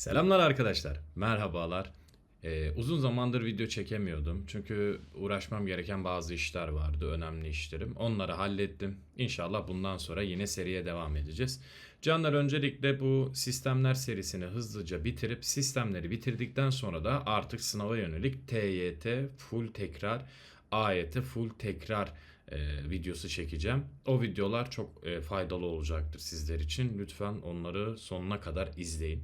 Selamlar arkadaşlar. Merhabalar. Ee, uzun zamandır video çekemiyordum. Çünkü uğraşmam gereken bazı işler vardı. Önemli işlerim. Onları hallettim. İnşallah bundan sonra yine seriye devam edeceğiz. Canlar öncelikle bu sistemler serisini hızlıca bitirip sistemleri bitirdikten sonra da artık sınava yönelik TYT full tekrar, AYT full tekrar e, videosu çekeceğim. O videolar çok e, faydalı olacaktır sizler için. Lütfen onları sonuna kadar izleyin.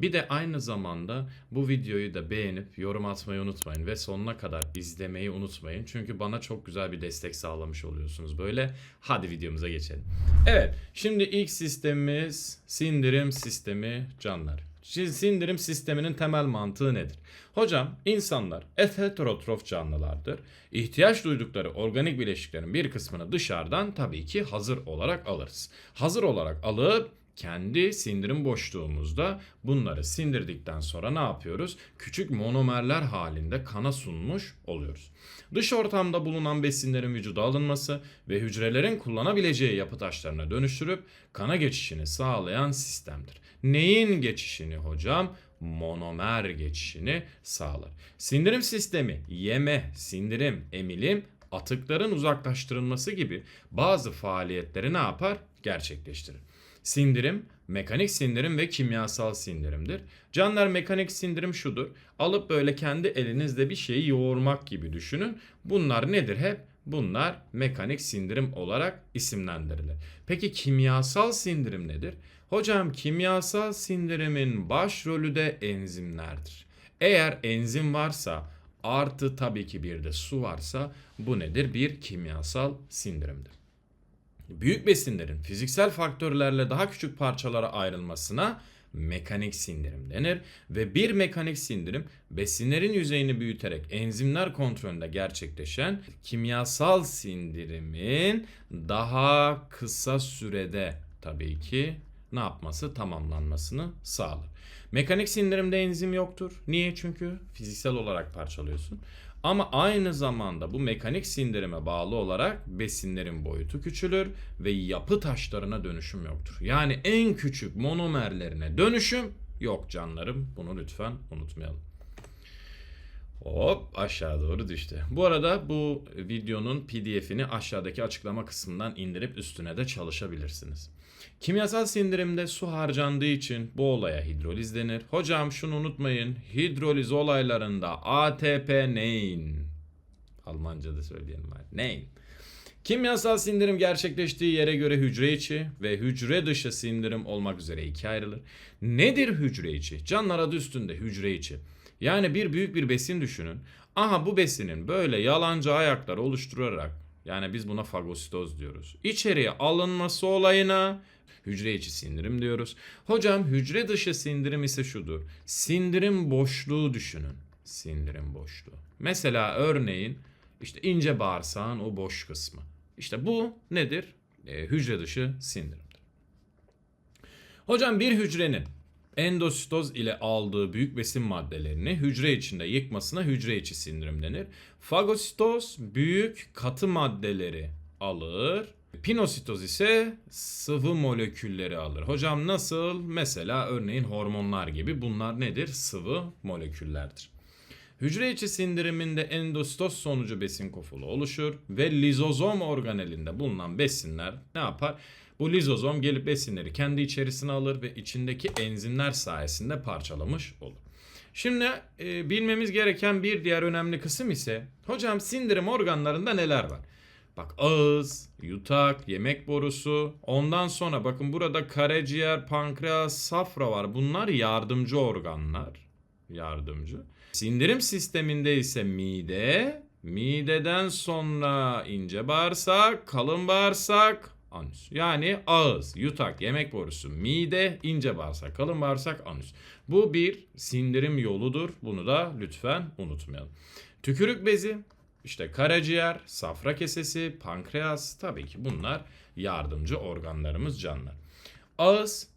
Bir de aynı zamanda bu videoyu da beğenip yorum atmayı unutmayın ve sonuna kadar izlemeyi unutmayın. Çünkü bana çok güzel bir destek sağlamış oluyorsunuz böyle. Hadi videomuza geçelim. Evet, şimdi ilk sistemimiz sindirim sistemi canlar. Sindirim sisteminin temel mantığı nedir? Hocam insanlar heterotrof canlılardır. İhtiyaç duydukları organik bileşiklerin bir kısmını dışarıdan tabii ki hazır olarak alırız. Hazır olarak alıp kendi sindirim boşluğumuzda bunları sindirdikten sonra ne yapıyoruz? Küçük monomerler halinde kana sunmuş oluyoruz. Dış ortamda bulunan besinlerin vücuda alınması ve hücrelerin kullanabileceği yapı taşlarına dönüştürüp kana geçişini sağlayan sistemdir. Neyin geçişini hocam? Monomer geçişini sağlar. Sindirim sistemi yeme, sindirim, emilim, atıkların uzaklaştırılması gibi bazı faaliyetleri ne yapar? Gerçekleştirir. Sindirim, mekanik sindirim ve kimyasal sindirimdir. Canlar mekanik sindirim şudur. Alıp böyle kendi elinizde bir şeyi yoğurmak gibi düşünün. Bunlar nedir hep? Bunlar mekanik sindirim olarak isimlendirilir. Peki kimyasal sindirim nedir? Hocam kimyasal sindirimin başrolü de enzimlerdir. Eğer enzim varsa artı tabii ki bir de su varsa bu nedir? Bir kimyasal sindirimdir. Büyük besinlerin fiziksel faktörlerle daha küçük parçalara ayrılmasına mekanik sindirim denir ve bir mekanik sindirim besinlerin yüzeyini büyüterek enzimler kontrolünde gerçekleşen kimyasal sindirimin daha kısa sürede tabii ki ne yapması tamamlanmasını sağlar. Mekanik sindirimde enzim yoktur. Niye? Çünkü fiziksel olarak parçalıyorsun. Ama aynı zamanda bu mekanik sindirime bağlı olarak besinlerin boyutu küçülür ve yapı taşlarına dönüşüm yoktur. Yani en küçük monomerlerine dönüşüm yok canlarım. Bunu lütfen unutmayalım. Hop aşağı doğru düştü. Bu arada bu videonun pdf'ini aşağıdaki açıklama kısmından indirip üstüne de çalışabilirsiniz. Kimyasal sindirimde su harcandığı için bu olaya hidroliz denir. Hocam şunu unutmayın. Hidroliz olaylarında ATP neyin? Almanca'da söyleyelim bari. Neyin? Kimyasal sindirim gerçekleştiği yere göre hücre içi ve hücre dışı sindirim olmak üzere ikiye ayrılır. Nedir hücre içi? Canlar adı üstünde hücre içi. Yani bir büyük bir besin düşünün. Aha bu besinin böyle yalancı ayaklar oluşturarak yani biz buna fagositoz diyoruz. İçeriye alınması olayına hücre içi sindirim diyoruz. Hocam hücre dışı sindirim ise şudur. Sindirim boşluğu düşünün. Sindirim boşluğu. Mesela örneğin işte ince bağırsağın o boş kısmı. İşte bu nedir? E, hücre dışı sindirimdir. Hocam bir hücrenin endositoz ile aldığı büyük besin maddelerini hücre içinde yıkmasına hücre içi sindirim denir. Fagositoz büyük katı maddeleri alır. Pinositoz ise sıvı molekülleri alır. Hocam nasıl? Mesela örneğin hormonlar gibi bunlar nedir? Sıvı moleküllerdir. Hücre içi sindiriminde endositoz sonucu besin kofulu oluşur ve lizozom organelinde bulunan besinler ne yapar? Bu lizozom gelip besinleri kendi içerisine alır ve içindeki enzimler sayesinde parçalamış olur. Şimdi e, bilmemiz gereken bir diğer önemli kısım ise hocam sindirim organlarında neler var? Bak ağız, yutak, yemek borusu, ondan sonra bakın burada karaciğer, pankreas, safra var. Bunlar yardımcı organlar. Yardımcı. Sindirim sisteminde ise mide, mideden sonra ince bağırsak, kalın bağırsak, anüs. Yani ağız, yutak, yemek borusu, mide, ince bağırsak, kalın bağırsak, anüs. Bu bir sindirim yoludur. Bunu da lütfen unutmayalım. Tükürük bezi, işte karaciğer, safra kesesi, pankreas tabii ki bunlar yardımcı organlarımız canlar. Ağız,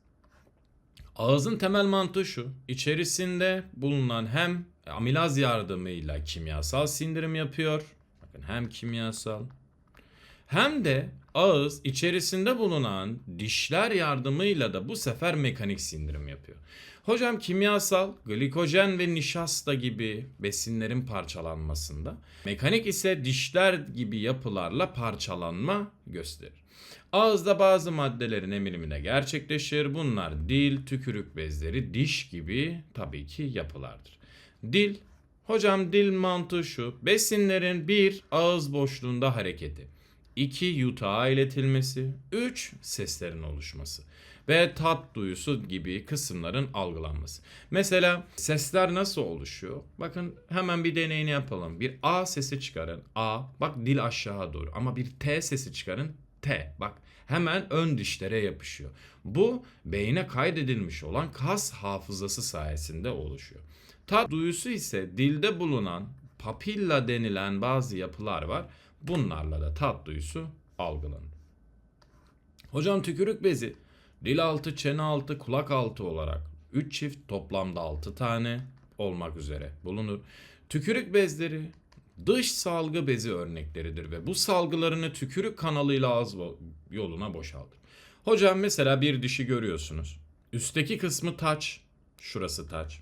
ağızın temel mantığı şu. İçerisinde bulunan hem amilaz yardımıyla kimyasal sindirim yapıyor. Bakın hem kimyasal hem de ağız içerisinde bulunan dişler yardımıyla da bu sefer mekanik sindirim yapıyor. Hocam kimyasal, glikojen ve nişasta gibi besinlerin parçalanmasında, mekanik ise dişler gibi yapılarla parçalanma gösterir. Ağızda bazı maddelerin emilimine gerçekleşir. Bunlar dil, tükürük bezleri, diş gibi tabii ki yapılardır. Dil, hocam dil mantığı şu. Besinlerin bir ağız boşluğunda hareketi. 2 yutağa iletilmesi, 3 seslerin oluşması ve tat duyusu gibi kısımların algılanması. Mesela sesler nasıl oluşuyor? Bakın hemen bir deneyini yapalım. Bir A sesi çıkarın. A. Bak dil aşağı doğru. Ama bir T sesi çıkarın. T. Bak hemen ön dişlere yapışıyor. Bu beyne kaydedilmiş olan kas hafızası sayesinde oluşuyor. Tat duyusu ise dilde bulunan papilla denilen bazı yapılar var. Bunlarla da tat duyusu algılanır. Hocam tükürük bezi dil altı, çene altı, kulak altı olarak 3 çift toplamda 6 tane olmak üzere bulunur. Tükürük bezleri dış salgı bezi örnekleridir ve bu salgılarını tükürük kanalıyla ağız yoluna boşaltır. Hocam mesela bir dişi görüyorsunuz. Üstteki kısmı taç, şurası taç.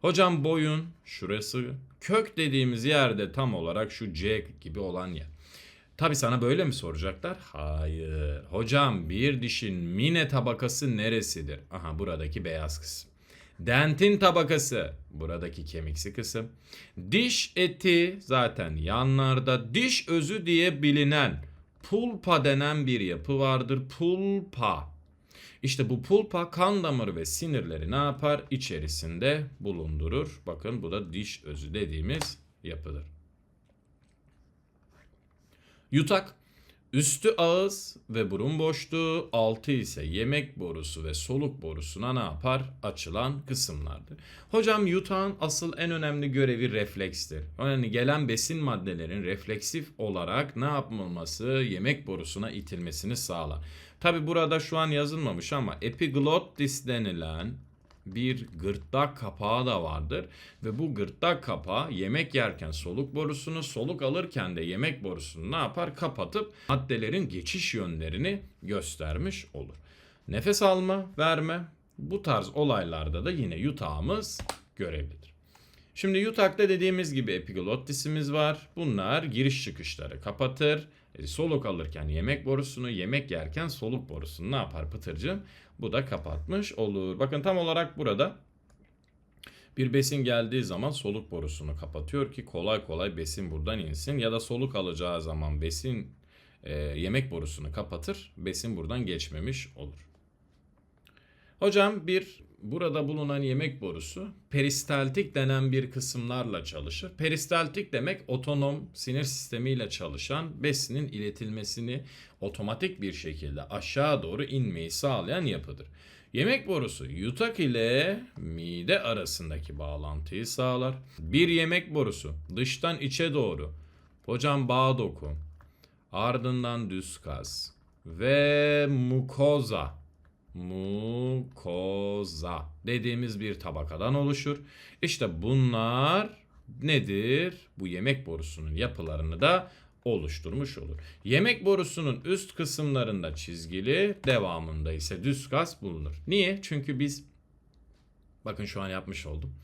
Hocam boyun şurası kök dediğimiz yerde tam olarak şu C gibi olan yer. Tabi sana böyle mi soracaklar? Hayır. Hocam bir dişin mine tabakası neresidir? Aha buradaki beyaz kısım. Dentin tabakası buradaki kemiksi kısım. Diş eti zaten yanlarda diş özü diye bilinen pulpa denen bir yapı vardır. Pulpa. İşte bu pulpa kan damarı ve sinirleri ne yapar? İçerisinde bulundurur. Bakın bu da diş özü dediğimiz yapıdır. Yutak üstü ağız ve burun boşluğu, altı ise yemek borusu ve soluk borusuna ne yapar? Açılan kısımlardır. Hocam yutağın asıl en önemli görevi reflekstir. Yani gelen besin maddelerin refleksif olarak ne yapılması? Yemek borusuna itilmesini sağlar. Tabi burada şu an yazılmamış ama epiglottis denilen bir gırtlak kapağı da vardır ve bu gırtlak kapağı yemek yerken soluk borusunu, soluk alırken de yemek borusunu ne yapar? Kapatıp maddelerin geçiş yönlerini göstermiş olur. Nefes alma, verme bu tarz olaylarda da yine yutağımız görevlidir. Şimdi yutakta dediğimiz gibi epiglottisimiz var. Bunlar giriş çıkışları kapatır. E, soluk alırken yemek borusunu, yemek yerken soluk borusunu ne yapar pıtırcığım? Bu da kapatmış olur. Bakın tam olarak burada bir besin geldiği zaman soluk borusunu kapatıyor ki kolay kolay besin buradan insin ya da soluk alacağı zaman besin e, yemek borusunu kapatır. Besin buradan geçmemiş olur. Hocam bir burada bulunan yemek borusu peristaltik denen bir kısımlarla çalışır. Peristaltik demek otonom sinir sistemiyle çalışan besinin iletilmesini otomatik bir şekilde aşağı doğru inmeyi sağlayan yapıdır. Yemek borusu yutak ile mide arasındaki bağlantıyı sağlar. Bir yemek borusu dıştan içe doğru hocam bağ doku ardından düz kas ve mukoza mukoza dediğimiz bir tabakadan oluşur. İşte bunlar nedir? Bu yemek borusunun yapılarını da oluşturmuş olur. Yemek borusunun üst kısımlarında çizgili, devamında ise düz kas bulunur. Niye? Çünkü biz bakın şu an yapmış oldum.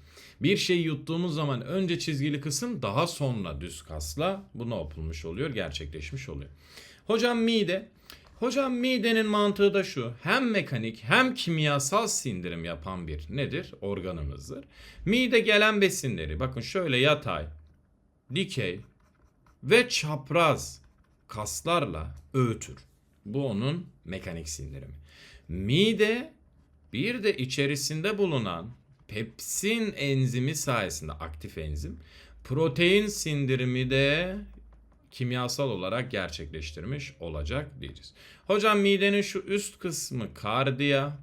Bir şeyi yuttuğumuz zaman önce çizgili kısım daha sonra düz kasla bu ne yapılmış oluyor? Gerçekleşmiş oluyor. Hocam mide Hocam midenin mantığı da şu. Hem mekanik hem kimyasal sindirim yapan bir nedir? Organımızdır. Mide gelen besinleri bakın şöyle yatay, dikey ve çapraz kaslarla öğütür. Bu onun mekanik sindirimi. Mide bir de içerisinde bulunan pepsin enzimi sayesinde aktif enzim protein sindirimi de kimyasal olarak gerçekleştirmiş olacak diyeceğiz. Hocam midenin şu üst kısmı kardiya,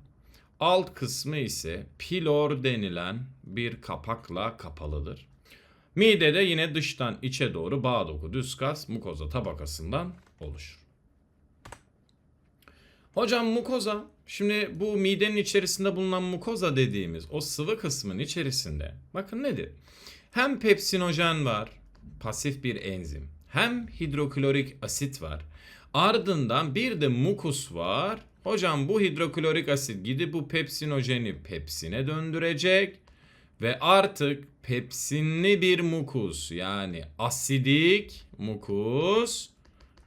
alt kısmı ise pilor denilen bir kapakla kapalıdır. Midede yine dıştan içe doğru bağ doku düz kas mukoza tabakasından oluşur. Hocam mukoza şimdi bu midenin içerisinde bulunan mukoza dediğimiz o sıvı kısmın içerisinde bakın nedir? Hem pepsinojen var pasif bir enzim hem hidroklorik asit var. Ardından bir de mukus var. Hocam bu hidroklorik asit gidip bu pepsinojeni pepsine döndürecek ve artık pepsinli bir mukus yani asidik mukus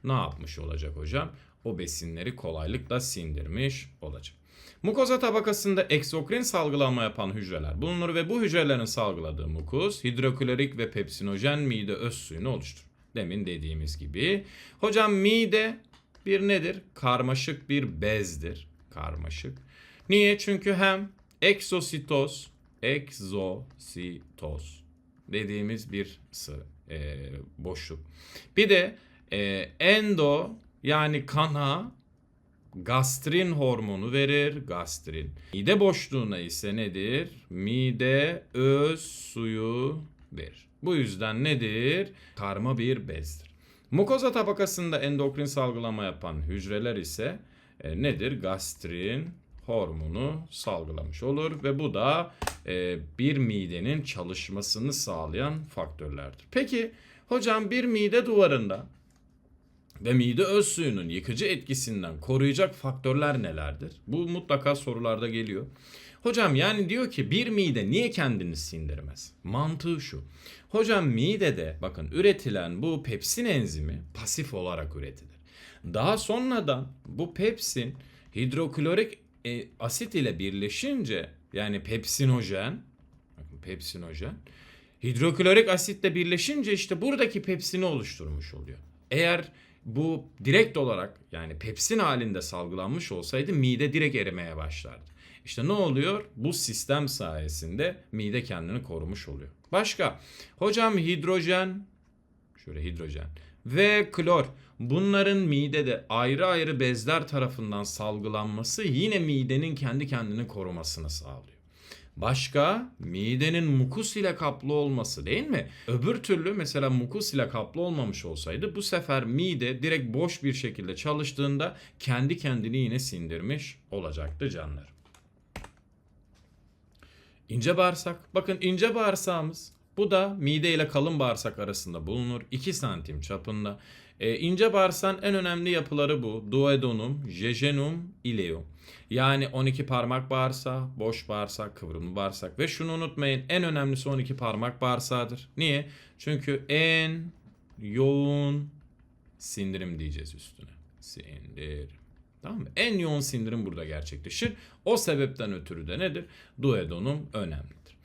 ne yapmış olacak hocam? O besinleri kolaylıkla sindirmiş olacak. Mukoza tabakasında eksokrin salgılama yapan hücreler bulunur ve bu hücrelerin salgıladığı mukus hidroklorik ve pepsinojen mide öz suyunu oluşturur. Demin dediğimiz gibi. Hocam mide bir nedir? Karmaşık bir bezdir. Karmaşık. Niye? Çünkü hem eksositoz, eksositoz dediğimiz bir sı, e, boşluk. Bir de e, endo yani kana gastrin hormonu verir. Gastrin. Mide boşluğuna ise nedir? Mide öz suyu verir. Bu yüzden nedir? Karma bir bezdir. Mukoza tabakasında endokrin salgılama yapan hücreler ise e, nedir? Gastrin hormonu salgılamış olur ve bu da e, bir midenin çalışmasını sağlayan faktörlerdir. Peki hocam bir mide duvarında ve mide öz suyunun yıkıcı etkisinden koruyacak faktörler nelerdir? Bu mutlaka sorularda geliyor. Hocam yani diyor ki bir mide niye kendini sindirmez? Mantığı şu. Hocam midede bakın üretilen bu pepsin enzimi pasif olarak üretilir. Daha sonradan bu pepsin hidroklorik e, asit ile birleşince yani pepsinojen bakın pepsinojen hidroklorik asitle birleşince işte buradaki pepsini oluşturmuş oluyor. Eğer bu direkt olarak yani pepsin halinde salgılanmış olsaydı mide direkt erimeye başlardı. İşte ne oluyor? Bu sistem sayesinde mide kendini korumuş oluyor. Başka? Hocam hidrojen, şöyle hidrojen ve klor bunların midede ayrı ayrı bezler tarafından salgılanması yine midenin kendi kendini korumasını sağlıyor. Başka midenin mukus ile kaplı olması değil mi? Öbür türlü mesela mukus ile kaplı olmamış olsaydı bu sefer mide direkt boş bir şekilde çalıştığında kendi kendini yine sindirmiş olacaktı canlar. İnce bağırsak. Bakın ince bağırsağımız bu da mide ile kalın bağırsak arasında bulunur. 2 santim çapında. E, ince bağırsağın en önemli yapıları bu. Duodenum, jejunum, ileum. Yani 12 parmak bağırsağı, boş bağırsak, kıvrımlı bağırsak. Ve şunu unutmayın en önemlisi 12 parmak bağırsağıdır. Niye? Çünkü en yoğun sindirim diyeceğiz üstüne. Sindirim. Tamam mı? En yoğun sindirim burada gerçekleşir. O sebepten ötürü de nedir? Duodenum önemlidir.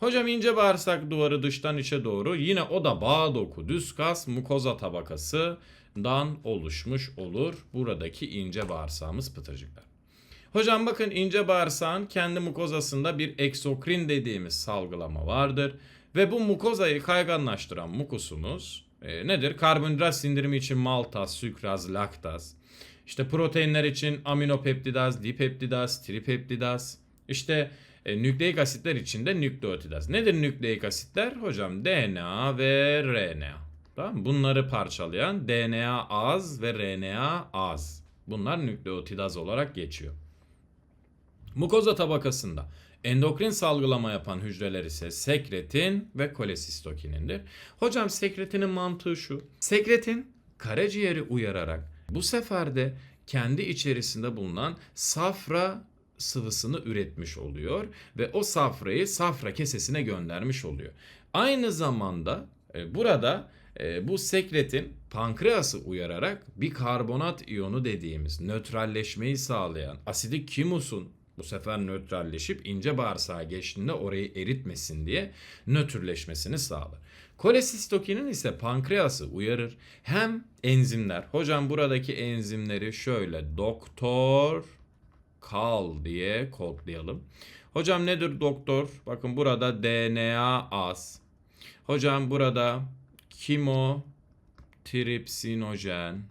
Hocam ince bağırsak duvarı dıştan içe doğru yine o da bağ doku düz kas mukoza tabakasından oluşmuş olur. Buradaki ince bağırsağımız pıtırcıklar. Hocam bakın ince bağırsağın kendi mukozasında bir eksokrin dediğimiz salgılama vardır. Ve bu mukozayı kayganlaştıran mukusumuz e, nedir? Karbonhidrat sindirimi için maltaz, sükraz, laktaz. İşte proteinler için aminopeptidaz, dipeptidaz, tripeptidaz. İşte e, nükleik asitler için de nükleotidaz. Nedir nükleik asitler? Hocam DNA ve RNA. Tamam Bunları parçalayan DNA az ve RNA az. Bunlar nükleotidaz olarak geçiyor. Mukoza tabakasında endokrin salgılama yapan hücreler ise sekretin ve kolesistokinindir. Hocam sekretinin mantığı şu. Sekretin karaciğeri uyararak bu sefer de kendi içerisinde bulunan safra sıvısını üretmiş oluyor ve o safrayı safra kesesine göndermiş oluyor. Aynı zamanda e, burada e, bu sekretin pankreası uyararak bir karbonat iyonu dediğimiz nötralleşmeyi sağlayan asidik kimusun bu sefer nötralleşip ince bağırsağa geçtiğinde orayı eritmesin diye nötrleşmesini sağlar. Kolesistokinin ise pankreası uyarır. Hem enzimler. Hocam buradaki enzimleri şöyle doktor kal diye kodlayalım. Hocam nedir doktor? Bakın burada DNA az. Hocam burada kimotripsinojen.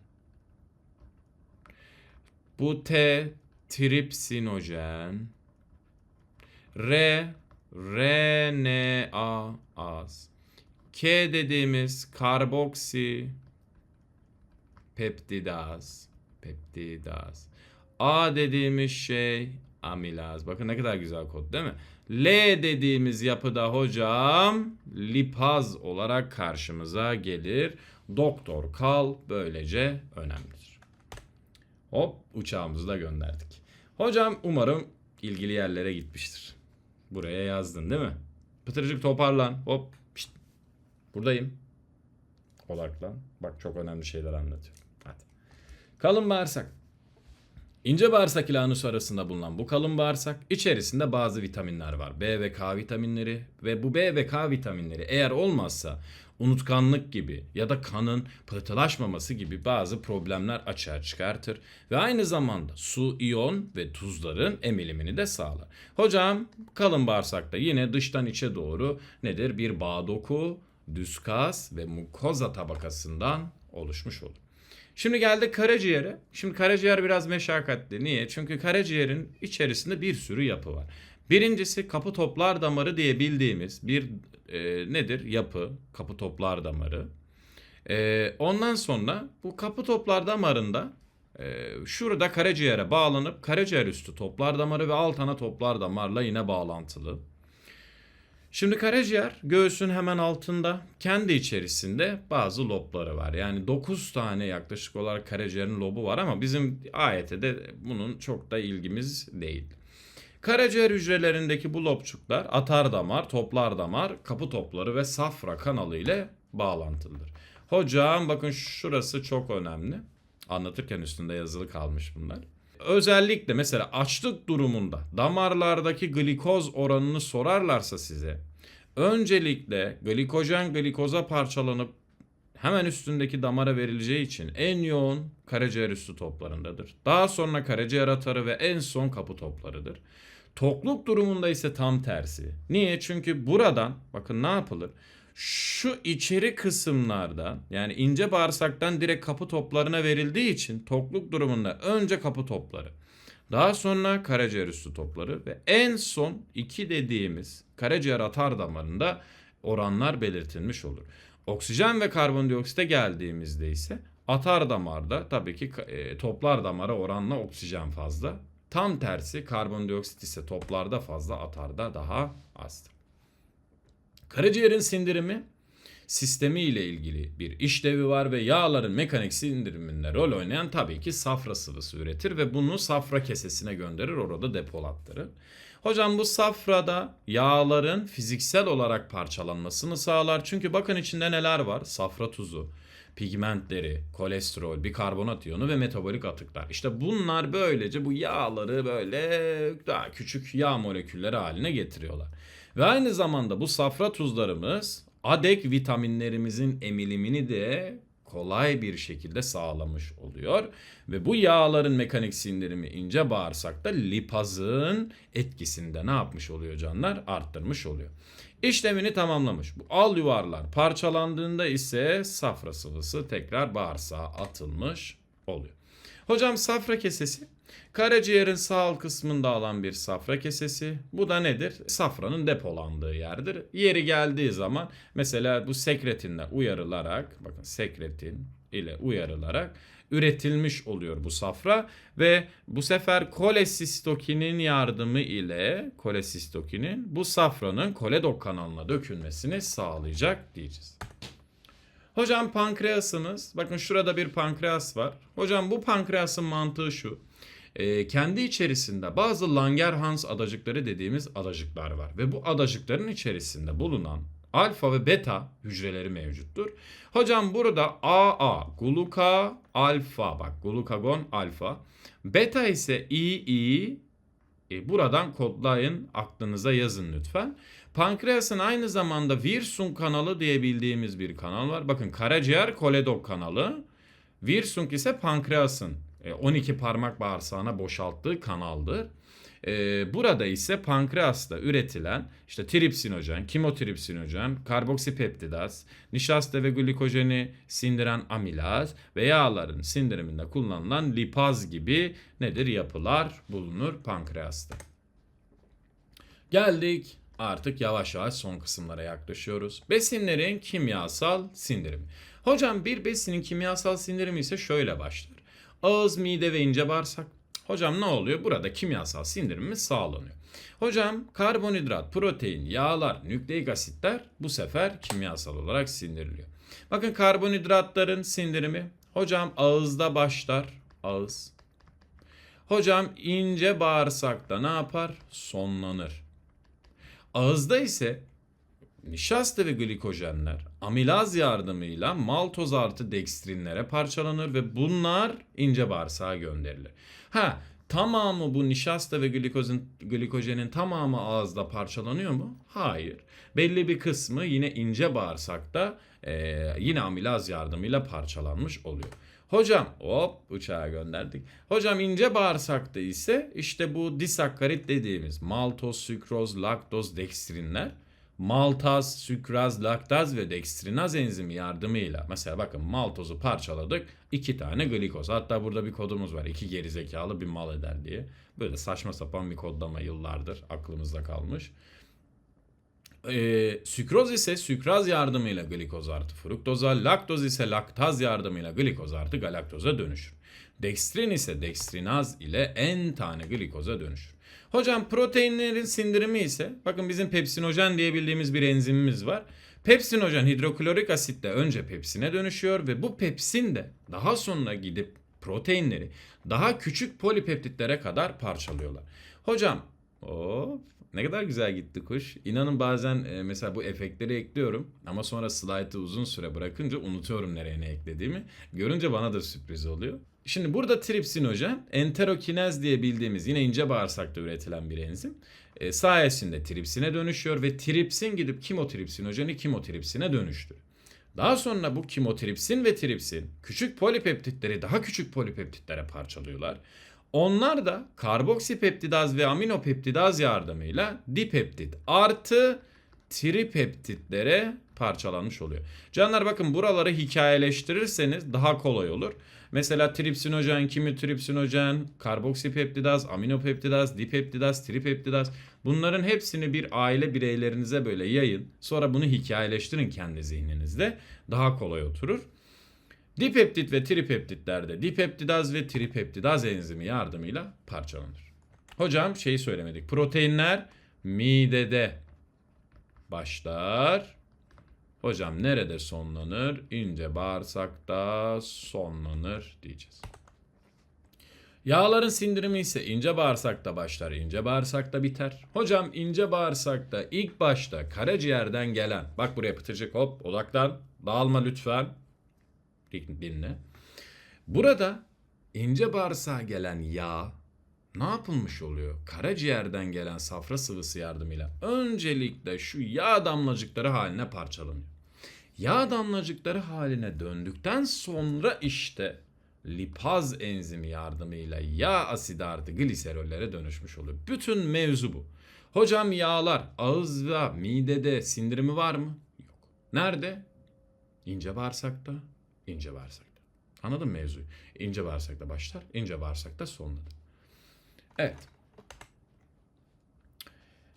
Bu T tripsinojen. R RNA az. K dediğimiz karboksi peptidaz. Peptidaz. A dediğimiz şey amilaz. Bakın ne kadar güzel kod değil mi? L dediğimiz yapıda hocam lipaz olarak karşımıza gelir. Doktor kal böylece önemlidir. Hop uçağımızı da gönderdik. Hocam umarım ilgili yerlere gitmiştir. Buraya yazdın değil mi? Pıtırcık toparlan. Hop. Buradayım. Odaklan. Bak çok önemli şeyler anlatıyorum. Hadi. Kalın bağırsak. İnce bağırsak ile anus arasında bulunan bu kalın bağırsak içerisinde bazı vitaminler var. B ve K vitaminleri ve bu B ve K vitaminleri eğer olmazsa unutkanlık gibi ya da kanın pıhtılaşmaması gibi bazı problemler açığa çıkartır ve aynı zamanda su, iyon ve tuzların emilimini de sağlar. Hocam kalın bağırsakta yine dıştan içe doğru nedir? Bir bağ doku, düz kas ve mukoza tabakasından oluşmuş olur. Şimdi geldik karaciğere. Şimdi karaciğer biraz meşakkatli. Niye? Çünkü karaciğerin içerisinde bir sürü yapı var. Birincisi kapı toplar damarı diye bildiğimiz bir e, nedir? Yapı, kapı toplar damarı. E, ondan sonra bu kapı toplar damarında e, şurada karaciğere bağlanıp karaciğer üstü toplar damarı ve alt ana toplar damarla yine bağlantılı. Şimdi karaciğer göğsün hemen altında kendi içerisinde bazı lobları var. Yani 9 tane yaklaşık olarak karaciğerin lobu var ama bizim AYT'de bunun çok da ilgimiz değil. Karaciğer hücrelerindeki bu lobçuklar atar damar, toplar damar, kapı topları ve safra kanalı ile bağlantılıdır. Hocam bakın şurası çok önemli. Anlatırken üstünde yazılı kalmış bunlar. Özellikle mesela açlık durumunda damarlardaki glikoz oranını sorarlarsa size öncelikle glikojen glikoza parçalanıp hemen üstündeki damara verileceği için en yoğun karaciğer üstü toplarındadır. Daha sonra karaciğer atarı ve en son kapı toplarıdır. Tokluk durumunda ise tam tersi. Niye? Çünkü buradan bakın ne yapılır? Şu içeri kısımlardan yani ince bağırsaktan direkt kapı toplarına verildiği için tokluk durumunda önce kapı topları, daha sonra karaciğer üstü topları ve en son iki dediğimiz karaciğer atar damarında oranlar belirtilmiş olur. Oksijen ve karbondioksite geldiğimizde ise atar damarda tabii ki e, toplar damara oranla oksijen fazla. Tam tersi karbondioksit ise toplarda fazla atarda daha azdır. Karaciğerin sindirimi sistemi ile ilgili bir işlevi var ve yağların mekanik sindiriminde rol oynayan tabii ki safra sıvısı üretir ve bunu safra kesesine gönderir orada depolattırır. Hocam bu safrada yağların fiziksel olarak parçalanmasını sağlar. Çünkü bakın içinde neler var? Safra tuzu, pigmentleri, kolesterol, bikarbonat iyonu ve metabolik atıklar. İşte bunlar böylece bu yağları böyle daha küçük yağ molekülleri haline getiriyorlar. Ve aynı zamanda bu safra tuzlarımız adek vitaminlerimizin emilimini de kolay bir şekilde sağlamış oluyor. Ve bu yağların mekanik sindirimi ince bağırsakta lipazın etkisinde ne yapmış oluyor canlar? Arttırmış oluyor. İşlemini tamamlamış. Bu al yuvarlar parçalandığında ise safra sıvısı tekrar bağırsağa atılmış oluyor. Hocam safra kesesi karaciğerin sağ kısmında alan bir safra kesesi. Bu da nedir? Safranın depolandığı yerdir. Yeri geldiği zaman mesela bu sekretinle uyarılarak bakın sekretin ile uyarılarak üretilmiş oluyor bu safra ve bu sefer kolesistokinin yardımı ile kolesistokinin bu safranın koledok kanalına dökülmesini sağlayacak diyeceğiz. Hocam pankreasımız, bakın şurada bir pankreas var. Hocam bu pankreasın mantığı şu. E, kendi içerisinde bazı Langerhans adacıkları dediğimiz adacıklar var. Ve bu adacıkların içerisinde bulunan alfa ve beta hücreleri mevcuttur. Hocam burada AA, gluka, alfa bak glukagon alfa. Beta ise II, e, buradan kodlayın aklınıza yazın lütfen. Pankreasın aynı zamanda Wirsung kanalı diye bildiğimiz bir kanal var. Bakın karaciğer koledok kanalı. Wirsung ise pankreasın 12 parmak bağırsağına boşalttığı kanaldır. Ee, burada ise pankreasta üretilen işte tripsinojen, kimotripsinojen, karboksipeptidaz, nişasta ve glikojeni sindiren amilaz ve yağların sindiriminde kullanılan lipaz gibi nedir yapılar bulunur pankreasta. Geldik artık yavaş yavaş son kısımlara yaklaşıyoruz. Besinlerin kimyasal sindirimi. Hocam bir besinin kimyasal sindirimi ise şöyle başlar. Ağız, mide ve ince bağırsak. Hocam ne oluyor? Burada kimyasal sindirimimiz sağlanıyor. Hocam karbonhidrat, protein, yağlar, nükleik asitler bu sefer kimyasal olarak sindiriliyor. Bakın karbonhidratların sindirimi. Hocam ağızda başlar. Ağız. Hocam ince bağırsakta ne yapar? Sonlanır. Ağızda ise nişasta ve glikojenler amilaz yardımıyla maltoz artı dekstrinlere parçalanır ve bunlar ince bağırsağa gönderilir. Ha tamamı bu nişasta ve glikojen, glikojenin tamamı ağızda parçalanıyor mu? Hayır. Belli bir kısmı yine ince bağırsakta eee, yine amilaz yardımıyla parçalanmış oluyor. Hocam hop uçağa gönderdik. Hocam ince bağırsakta ise işte bu disakkarit dediğimiz maltoz, sükroz, laktoz, dekstrinler maltaz, sükraz, laktaz ve dekstrinaz enzimi yardımıyla mesela bakın maltozu parçaladık iki tane glikoz. Hatta burada bir kodumuz var. iki gerizekalı bir mal eder diye. Böyle saçma sapan bir kodlama yıllardır aklımızda kalmış. Ee, sükroz ise sükraz yardımıyla glikoz artı fruktoza, laktoz ise laktaz yardımıyla glikoz artı galaktoza dönüşür. Dekstrin ise dekstrinaz ile en tane glikoza dönüşür. Hocam proteinlerin sindirimi ise bakın bizim pepsinojen diye bildiğimiz bir enzimimiz var. Pepsinojen hidroklorik asitle önce pepsine dönüşüyor ve bu pepsin de daha sonra gidip proteinleri daha küçük polipeptitlere kadar parçalıyorlar. Hocam hop ne kadar güzel gitti kuş. İnanın bazen e, mesela bu efektleri ekliyorum ama sonra slide'ı uzun süre bırakınca unutuyorum nereye ne eklediğimi. Görünce bana da sürpriz oluyor. Şimdi burada tripsinojen enterokinez diye bildiğimiz yine ince bağırsakta üretilen bir enzim. E, sayesinde tripsine dönüşüyor ve tripsin gidip kimotripsinojeni kimotripsine dönüştürüyor. Daha sonra bu kimotripsin ve tripsin küçük polipeptitleri daha küçük polipeptitlere parçalıyorlar. Onlar da karboksipeptidaz ve aminopeptidaz yardımıyla dipeptit artı tripeptitlere parçalanmış oluyor. Canlar bakın buraları hikayeleştirirseniz daha kolay olur. Mesela tripsinojen, kimitripsinojen, karboksipeptidaz, aminopeptidaz, dipeptidaz, tripeptidaz bunların hepsini bir aile bireylerinize böyle yayın. Sonra bunu hikayeleştirin kendi zihninizde. Daha kolay oturur. Dipeptit ve tripeptitlerde dipeptidaz ve tripeptidaz enzimi yardımıyla parçalanır. Hocam şeyi söylemedik. Proteinler midede başlar. Hocam nerede sonlanır? İnce bağırsakta sonlanır diyeceğiz. Yağların sindirimi ise ince bağırsakta başlar, ince bağırsakta biter. Hocam ince bağırsakta ilk başta karaciğerden gelen, bak buraya pıtırcık hop odaklan, dağılma lütfen, dinle. Burada ince bağırsağa gelen yağ ne yapılmış oluyor? Karaciğerden gelen safra sıvısı yardımıyla öncelikle şu yağ damlacıkları haline parçalanıyor. Yağ damlacıkları haline döndükten sonra işte lipaz enzimi yardımıyla yağ asidi artı gliserollere dönüşmüş oluyor. Bütün mevzu bu. Hocam yağlar ağızda, midede sindirimi var mı? Yok. Nerede? İnce bağırsakta, ince bağırsakta. Anladın mı mevzuyu? İnce bağırsakta başlar, ince bağırsakta sonlanır. Evet.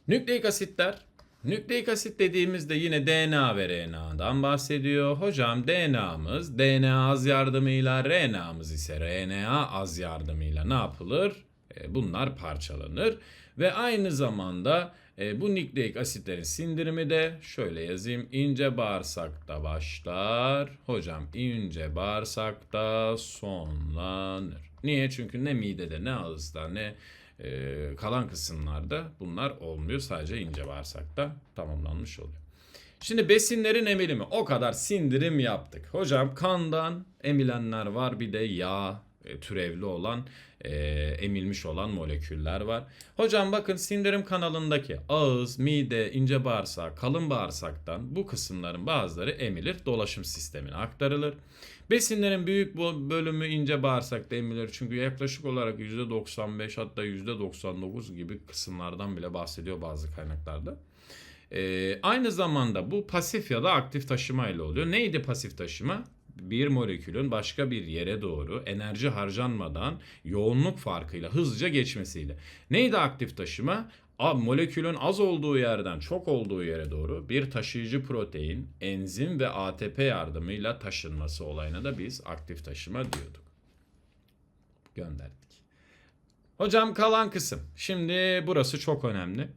Nükleik asitler. Nükleik asit dediğimizde yine DNA ve RNA'dan bahsediyor. Hocam DNA'mız DNA az yardımıyla, RNA'mız ise RNA az yardımıyla ne yapılır? E, bunlar parçalanır. Ve aynı zamanda e, bu nükleik asitlerin sindirimi de şöyle yazayım. ince bağırsakta başlar. Hocam ince bağırsakta sonlanır. Niye? Çünkü ne midede ne ağızda ne e, kalan kısımlarda bunlar olmuyor. Sadece ince bağırsakta tamamlanmış oluyor. Şimdi besinlerin emilimi o kadar sindirim yaptık. Hocam kandan emilenler var bir de yağ türevli olan e, emilmiş olan moleküller var. Hocam bakın sindirim kanalındaki ağız, mide, ince bağırsak, kalın bağırsaktan bu kısımların bazıları emilir, dolaşım sistemine aktarılır. Besinlerin büyük bölümü ince bağırsakta emilir çünkü yaklaşık olarak %95 hatta %99 gibi kısımlardan bile bahsediyor bazı kaynaklarda. Ee, aynı zamanda bu pasif ya da aktif taşıma ile oluyor. Neydi pasif taşıma? Bir molekülün başka bir yere doğru enerji harcanmadan yoğunluk farkıyla hızlıca geçmesiyle. Neydi aktif taşıma? A, molekülün az olduğu yerden çok olduğu yere doğru bir taşıyıcı protein, enzim ve ATP yardımıyla taşınması olayına da biz aktif taşıma diyorduk. Gönderdik. Hocam kalan kısım. Şimdi burası çok önemli.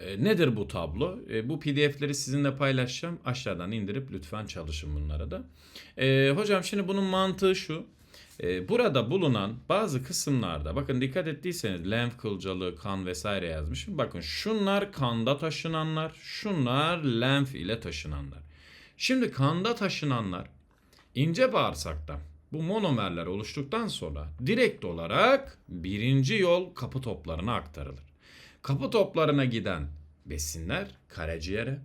E, nedir bu tablo? E, bu PDF'leri sizinle paylaşacağım. Aşağıdan indirip lütfen çalışın bunlara da. E, hocam şimdi bunun mantığı şu. E, burada bulunan bazı kısımlarda bakın dikkat ettiyseniz lenf kılcalı, kan vesaire yazmışım. Bakın şunlar kanda taşınanlar, şunlar lenf ile taşınanlar. Şimdi kanda taşınanlar ince bağırsakta bu monomerler oluştuktan sonra direkt olarak birinci yol kapı toplarına aktarılır. Kapı toplarına giden besinler karaciğere,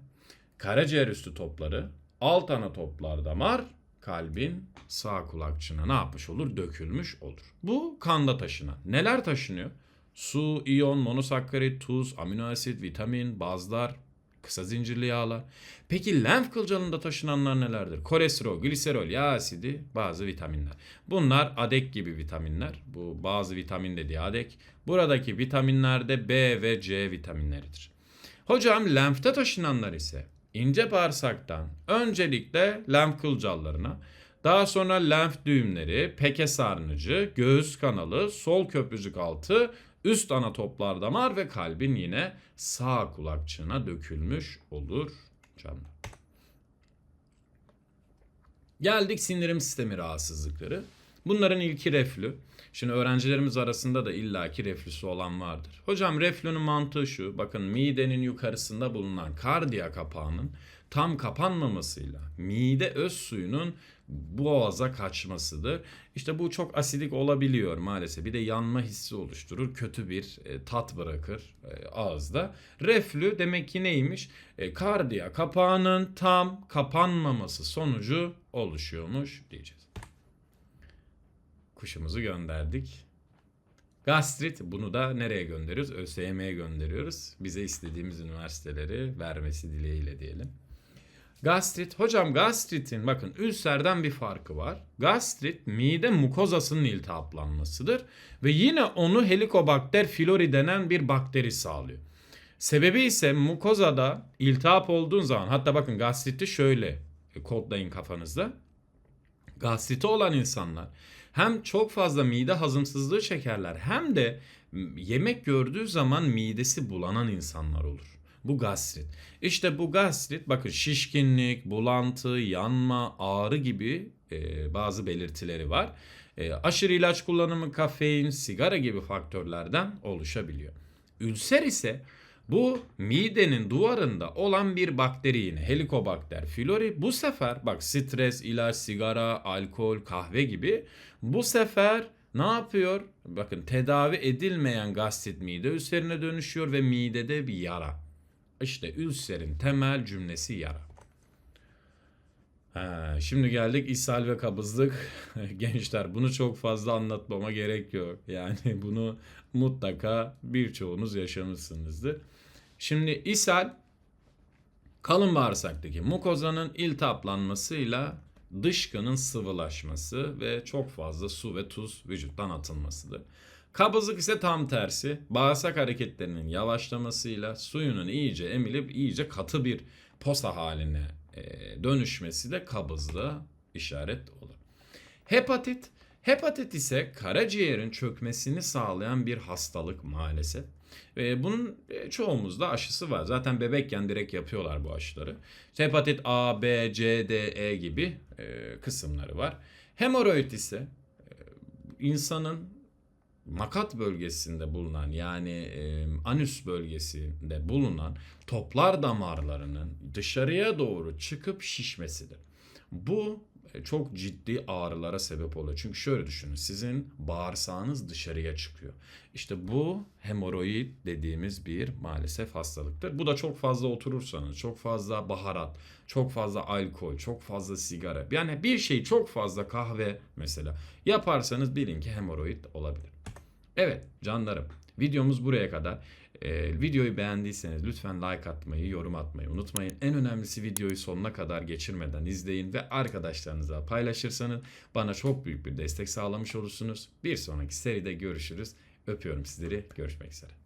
karaciğer üstü topları, alt ana toplar damar, kalbin sağ kulakçığına ne yapmış olur? Dökülmüş olur. Bu kanda taşınan. Neler taşınıyor? Su, iyon, monosakkarit, tuz, amino asit, vitamin, bazlar, kısa zincirli yağlar. Peki lenf kılcalında taşınanlar nelerdir? Kolesterol, gliserol, yağ asidi, bazı vitaminler. Bunlar adek gibi vitaminler. Bu bazı vitamin dediği adek. Buradaki vitaminler de B ve C vitaminleridir. Hocam lenfte taşınanlar ise ince bağırsaktan öncelikle lenf kılcallarına, daha sonra lenf düğümleri, peke sarnıcı, göğüs kanalı, sol köprücük altı, üst ana toplar damar ve kalbin yine sağ kulakçığına dökülmüş olur canlar. Geldik sindirim sistemi rahatsızlıkları. Bunların ilki reflü. Şimdi öğrencilerimiz arasında da illaki reflüsü olan vardır. Hocam reflünün mantığı şu. Bakın midenin yukarısında bulunan kardiya kapağının tam kapanmamasıyla mide öz suyunun boğaza kaçmasıdır. İşte bu çok asidik olabiliyor maalesef. Bir de yanma hissi oluşturur. Kötü bir e, tat bırakır e, ağızda. Reflü demek ki neymiş? E, kardiya kapağının tam kapanmaması sonucu oluşuyormuş diyeceğiz. Kuşumuzu gönderdik. Gastrit bunu da nereye gönderiyoruz? ÖSYM'ye gönderiyoruz. Bize istediğimiz üniversiteleri vermesi dileğiyle diyelim. Gastrit. Hocam gastritin bakın ülserden bir farkı var. Gastrit mide mukozasının iltihaplanmasıdır. Ve yine onu Helicobacter pylori denen bir bakteri sağlıyor. Sebebi ise mukozada iltihap olduğun zaman hatta bakın gastriti şöyle e, kodlayın kafanızda. Gastriti olan insanlar hem çok fazla mide hazımsızlığı çekerler hem de yemek gördüğü zaman midesi bulanan insanlar olur. Bu gastrit. İşte bu gastrit bakın şişkinlik, bulantı, yanma, ağrı gibi e, bazı belirtileri var. E, aşırı ilaç kullanımı, kafein, sigara gibi faktörlerden oluşabiliyor. Ülser ise bu midenin duvarında olan bir bakteri yine Helicobacter pylori bu sefer bak stres, ilaç, sigara, alkol, kahve gibi bu sefer ne yapıyor? Bakın tedavi edilmeyen gastrit mide ülserine dönüşüyor ve midede bir yara. İşte ülserin temel cümlesi yara. Ha, şimdi geldik ishal ve kabızlık. Gençler bunu çok fazla anlatmama gerek yok. Yani bunu mutlaka birçoğunuz yaşamışsınızdır. Şimdi ishal kalın bağırsaktaki mukozanın iltihaplanmasıyla dışkının sıvılaşması ve çok fazla su ve tuz vücuttan atılmasıdır. Kabızlık ise tam tersi. Bağırsak hareketlerinin yavaşlamasıyla suyunun iyice emilip iyice katı bir posa haline e, dönüşmesi de kabızlığa işaret olur. Hepatit Hepatit ise karaciğerin çökmesini sağlayan bir hastalık maalesef. Ve bunun e, çoğumuzda aşısı var. Zaten bebekken direkt yapıyorlar bu aşıları. Hepatit A, B, C, D, E gibi e, kısımları var. Hemoroid ise e, insanın makat bölgesinde bulunan yani e, anüs bölgesinde bulunan toplar damarlarının dışarıya doğru çıkıp şişmesidir. Bu çok ciddi ağrılara sebep oluyor. Çünkü şöyle düşünün sizin bağırsağınız dışarıya çıkıyor. İşte bu hemoroid dediğimiz bir maalesef hastalıktır. Bu da çok fazla oturursanız, çok fazla baharat, çok fazla alkol, çok fazla sigara. Yani bir şey çok fazla kahve mesela yaparsanız bilin ki hemoroid olabilir. Evet canlarım videomuz buraya kadar. Ee, videoyu beğendiyseniz lütfen like atmayı, yorum atmayı unutmayın. En önemlisi videoyu sonuna kadar geçirmeden izleyin ve arkadaşlarınıza paylaşırsanız bana çok büyük bir destek sağlamış olursunuz. Bir sonraki seride görüşürüz. Öpüyorum sizleri. Görüşmek üzere.